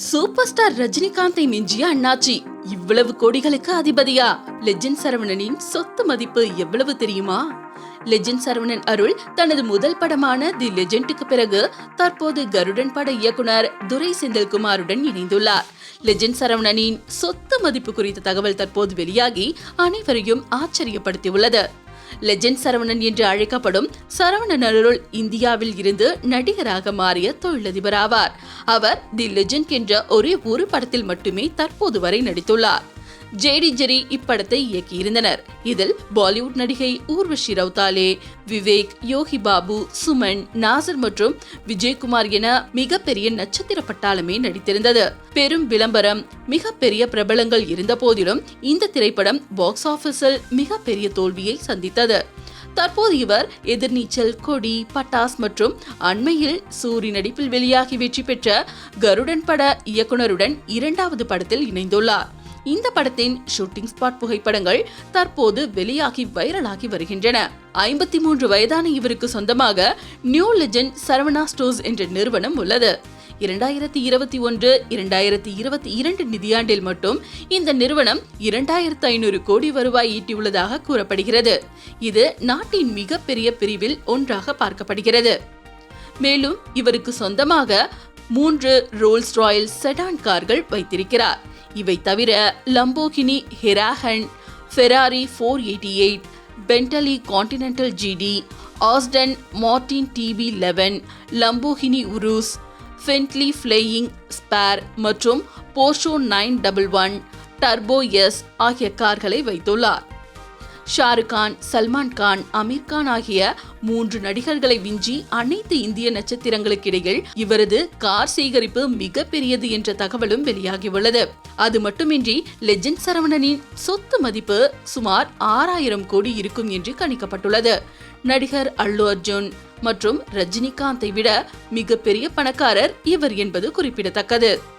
Super star ரஜினிகாந்தை மிஞ்சிய அண்ணாச்சி இவ்வளவு கோடிகளுக்கு அதிபதியா? லெஜெண்ட் சரவணனின் சொத்து மதிப்பு எவ்வளவு தெரியுமா? லெஜெண்ட் சரவணன் அருள் தனது முதல் படமான தி லெஜெண்டுக்கு பிறகு தற்போது கருடன் பட இயக்குனர் துரை செந்தில்குமாருடன் இணைந்துள்ளார். லெஜெண்ட் சரவணனின் சொத்து மதிப்பு குறித்த தகவல் தற்போது வெளியாகி அனைவரையும் ஆச்சரியப்படுத்தியுள்ளது. லெஜெண்ட் சரவணன் என்று அழைக்கப்படும் சரவணன் அருள் இந்தியாவில் இருந்து நடிகராக மாறிய தொழிலதிபர் ஆவார். அவர் தி லெஜெண்ட் என்ற ஒரே ஒரு படத்தில் மட்டுமே தற்போது வரை நடித்துள்ளார். ஜேடி ஜெரி இப்படத்தை இயக்கியிருந்தனர். இதில் பாலிவுட் நடிகை ஊர்வஷி ரவுதாலே விவேக் யோகி பாபு சுமன் நாசர் மற்றும் விஜயகுமார் என மிகப்பெரிய நட்சத்திர பட்டாளமே நடித்திருந்தது. பெரும் விளம்பரம் மிகப்பெரிய பிரபலங்கள் இருந்த போதிலும் இந்த திரைப்படம் பாக்ஸ் ஆபீஸில் மிகப்பெரிய தோல்வியை சந்தித்தது. தற்போது இவர் எதிர்நீச்சல் கொடி பட்டாஸ் மற்றும் அண்மையில் சூரி நடிப்பில் வெளியாகி வெற்றி பெற்ற கருடன் பட இயக்குனருடன் இரண்டாவது படத்தில் இணைந்துள்ளார். இந்த படத்தின் ஷூட்டிங் ஸ்பாட் புகைப்படங்கள் தற்போது வெளியாகி வைரலாகி வருகின்றன. ஐம்பத்தி மூன்று வயதான இவருக்கு சொந்தமாக நியூ லெஜெண்ட் சரவணா ஸ்டோர்ஸ் என்ற நிறுவனம் உள்ளது. இரண்டாயிரத்தி இருபத்தி ஒன்று இரண்டாயிரத்தி இருபத்தி இரண்டு நிதியாண்டில் மட்டும் இந்த நிறுவனம் இரண்டாயிரத்து ஐநூறு கோடி வருவாய் ஈட்டியுள்ளதாக கூறப்படுகிறது. இது நாட்டின் மிகப்பெரிய பிரிவில் ஒன்றாக பார்க்கப்படுகிறது. மேலும் இவருக்கு சொந்தமாக மூன்று ரோல்ஸ் ராயல் செடான் கார்கள் வைத்திருக்கிறார். இவை தவிர Lamborghini Huracan Ferrari four eighty eight Bentley Continental GT Aston Martin DB eleven Lamborghini Urus Bentley Flying Spur மற்றும் Porsche nine double one turbo S ஆகிய கார்களை வைத்துள்ளார். ஷாருக் கான் சல்மான் கான் அமீர் கான் ஆகிய மூன்று நடிகர்களை விஞ்சி அனைத்து இந்திய நட்சத்திரங்களுக்கிடையில் இவரது கார் சேகரிப்பு மிகப்பெரியது என்ற தகவலும் வெளியாகியுள்ளது. அது மட்டுமின்றி லெஜெண்ட் சரவணனின் சொத்து மதிப்பு சுமார் ஆறாயிரம் கோடி இருக்கும் என்று கணிக்கப்பட்டுள்ளது. நடிகர் அல்லு அர்ஜுன் மற்றும் ரஜினிகாந்தை விட மிகப்பெரிய பணக்காரர் இவர் என்பது குறிப்பிடத்தக்கது.